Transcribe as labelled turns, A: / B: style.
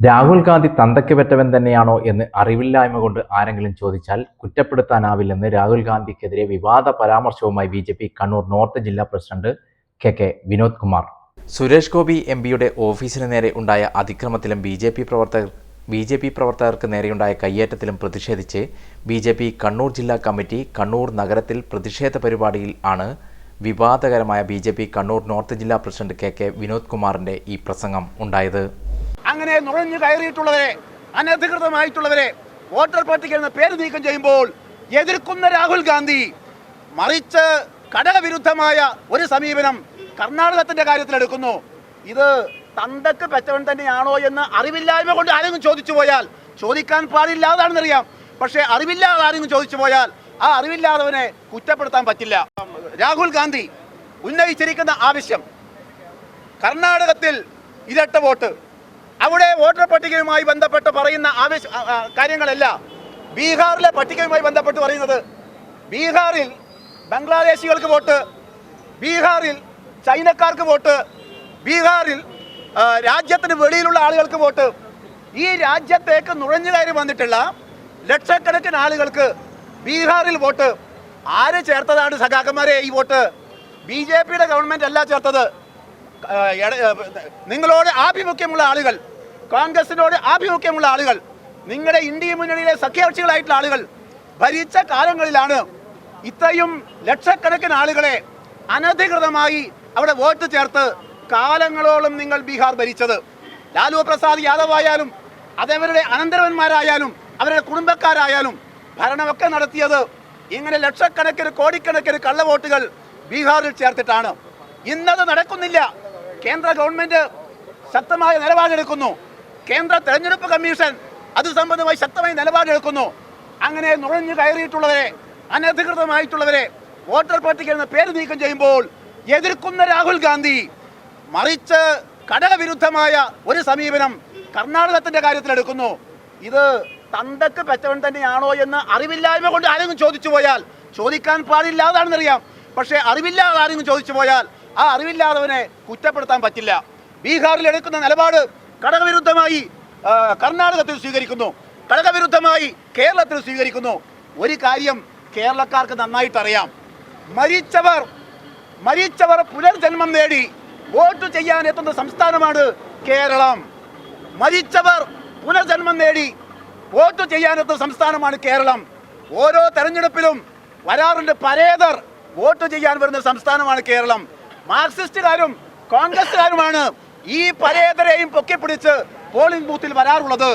A: രാഹുൽ ഗാന്ധി തന്തയ്ക്ക് പെറ്റവൻ തന്നെയാണോ എന്ന് അറിവില്ലായ്മ കൊണ്ട് ആരെങ്കിലും ചോദിച്ചാൽ കുറ്റപ്പെടുത്താനാവില്ലെന്ന് രാഹുൽ ഗാന്ധിക്കെതിരെ വിവാദ പരാമർശവുമായി B J P Kannur north ജില്ലാ president K K Vinod Kumar. Suresh Gopi M പിയുടെ ഓഫീസിന് നേരെ ഉണ്ടായ അതിക്രമത്തിലും ബി ജെ പി പ്രവർത്തകർ ബി ജെ പി പ്രവർത്തകർക്ക് നേരെയുണ്ടായ കയ്യേറ്റത്തിലും പ്രതിഷേധിച്ച് ബി ജെ പി കണ്ണൂർ ജില്ലാ കമ്മിറ്റി കണ്ണൂർ നഗരത്തിൽ പ്രതിഷേധ പരിപാടിയിൽ ആണ് വിവാദകരമായ B J P Kannur north ജില്ലാ പ്രസിഡന്റ് കെ കെ വിനോദ് കുമാറിന്റെ ഈ പ്രസംഗം ഉണ്ടായത്.
B: അങ്ങനെ നുഴഞ്ഞു കയറിയിട്ടുള്ളവരെ അനധികൃതമായിട്ടുള്ളവരെ വോട്ടർ പട്ടികയിൽ നിന്ന് പേര് നീക്കം ചെയ്യുമ്പോൾ എതിർക്കുന്ന രാഹുൽ ഗാന്ധി മറിച്ച് ഘടകവിരുദ്ധമായ ഒരു സമീപനം കർണാടകത്തിന്റെ കാര്യത്തിലെടുക്കുന്നു ഇത് തന്തക്ക് പെറ്റവൻ തന്നെയാണോ എന്ന് അറിവില്ലായ്മ കൊണ്ട് ആരെങ്കിലും ചോദിച്ചു പോയാൽ ചോദിക്കാൻ പാടില്ലാതാണെന്നറിയാം പക്ഷേ അറിവില്ലാതെ ആരെങ്കിലും ചോദിച്ചു പോയാൽ ആ അറിവില്ലാത്തവനെ കുറ്റപ്പെടുത്താൻ പറ്റില്ല. രാഹുൽ ഗാന്ധി ഉന്നയിച്ചിരിക്കുന്ന ആവശ്യം കർണാടകത്തിൽ ഇരട്ട വോട്ട്. അവിടെ വോട്ടർ പട്ടികയുമായി ബന്ധപ്പെട്ട് പറയുന്ന ആവശ്യ കാര്യങ്ങളല്ല. ബീഹാറിലെ പട്ടികയുമായി ബന്ധപ്പെട്ട് പറയുന്നത് ബീഹാറിൽ ബംഗ്ലാദേശികൾക്ക് വോട്ട് ബീഹാറിൽ ചൈനക്കാർക്ക് വോട്ട് ബീഹാറിൽ രാജ്യത്തിന് വെളിയിലുള്ള ആളുകൾക്ക് വോട്ട്. ഈ രാജ്യത്തേക്ക് നുഴഞ്ഞു കയറി വന്നിട്ടുള്ള ലക്ഷക്കണക്കിന് ആളുകൾക്ക് ബീഹാറിൽ വോട്ട്. ആര് ചേർത്തതാണ് സഖാക്കന്മാരെ ഈ വോട്ട്? ബി ജെ പിയുടെ ഗവൺമെന്റ് അല്ല ചേർത്തത്. നിങ്ങളോട് ആഭിമുഖ്യമുള്ള ആളുകൾ കോൺഗ്രസിനോട് ആഭിമുഖ്യമുള്ള ആളുകൾ നിങ്ങളുടെ ഇന്ത്യ മുന്നണിയിലെ സഖ്യകക്ഷികളായിട്ടുള്ള ആളുകൾ ഭരിച്ച കാലങ്ങളിലാണ് ഇത്രയും ലക്ഷക്കണക്കിന് ആളുകളെ അനധികൃതമായി അവിടെ വോട്ട് ചേർത്ത് കാലങ്ങളോളം നിങ്ങൾ ബീഹാർ ഭരിച്ചത്. ലാലു പ്രസാദ് യാദവ് ആയാലും അതവരുടെ അനന്തരവന്മാരായാലും അവരുടെ കുടുംബക്കാരായാലും ഭരണമൊക്കെ നടത്തിയത് ഇങ്ങനെ ലക്ഷക്കണക്കിന് കോടിക്കണക്കിന് കള്ളവോട്ടുകൾ ബീഹാറിൽ ചേർത്തിട്ടാണ്. ഇന്നത് നടക്കുന്നില്ല. കേന്ദ്ര ഗവൺമെന്റ് ശക്തമായ നിലപാടെടുക്കുന്നു. കേന്ദ്ര തെരഞ്ഞെടുപ്പ് കമ്മീഷൻ അത് സംബന്ധമായി ശക്തമായ നിലപാടെടുക്കുന്നു. അങ്ങനെ നുഴഞ്ഞു കയറിയിട്ടുള്ളവരെ അനധികൃതമായിട്ടുള്ളവരെ വോട്ടർ പട്ടിക എന്ന പേര് നീക്കം ചെയ്യുമ്പോൾ എതിർക്കുന്ന രാഹുൽ ഗാന്ധി മറിച്ച് ഘടകവിരുദ്ധമായ ഒരു സമീപനം കർണാടകത്തിന്റെ കാര്യത്തിൽ എടുക്കുന്നു. ഇത് തന്തക്ക് പെറ്റവൻ തന്നെയാണോ എന്ന് അറിവില്ലായ്മ കൊണ്ട് ആരെങ്കിലും ചോദിച്ചു പോയാൽ ചോദിക്കാൻ പാടില്ലാതാണെന്നറിയാം. പക്ഷേ അറിവില്ലാതെ ആരെങ്കിലും ചോദിച്ചു പോയാൽ ആ അറിവില്ലാത്തവനെ കുറ്റപ്പെടുത്താൻ പറ്റില്ല. ബീഹാറിൽ എടുക്കുന്ന നിലപാട് ഘടകവിരുദ്ധമായി കർണാടകത്തിൽ സ്വീകരിക്കുന്നു. ഘടകവിരുദ്ധമായി കേരളത്തിൽ സ്വീകരിക്കുന്നു. ഒരു കാര്യം കേരളക്കാർക്ക് നന്നായിട്ടറിയാം. മരിച്ചവർ മരിച്ചവർ പുനർജന്മം നേടി വോട്ട് ചെയ്യാൻ എത്തുന്ന സംസ്ഥാനമാണ് കേരളം. മരിച്ചവർ പുനർജന്മം നേടി വോട്ട് ചെയ്യാനെത്തുന്ന സംസ്ഥാനമാണ് കേരളം. ഓരോ തെരഞ്ഞെടുപ്പിലും വരാറുണ്ട് പരേതർ വോട്ട് ചെയ്യാൻ വരുന്ന സംസ്ഥാനമാണ് കേരളം. മാർക്സിസ്റ്റുകാരും കോൺഗ്രസ്സുകാരുമാണ് ഈ പരേതരെയും പൊക്കിപ്പിടിച്ച് പോളിംഗ് ബൂത്തിൽ വരാറുള്ളത്.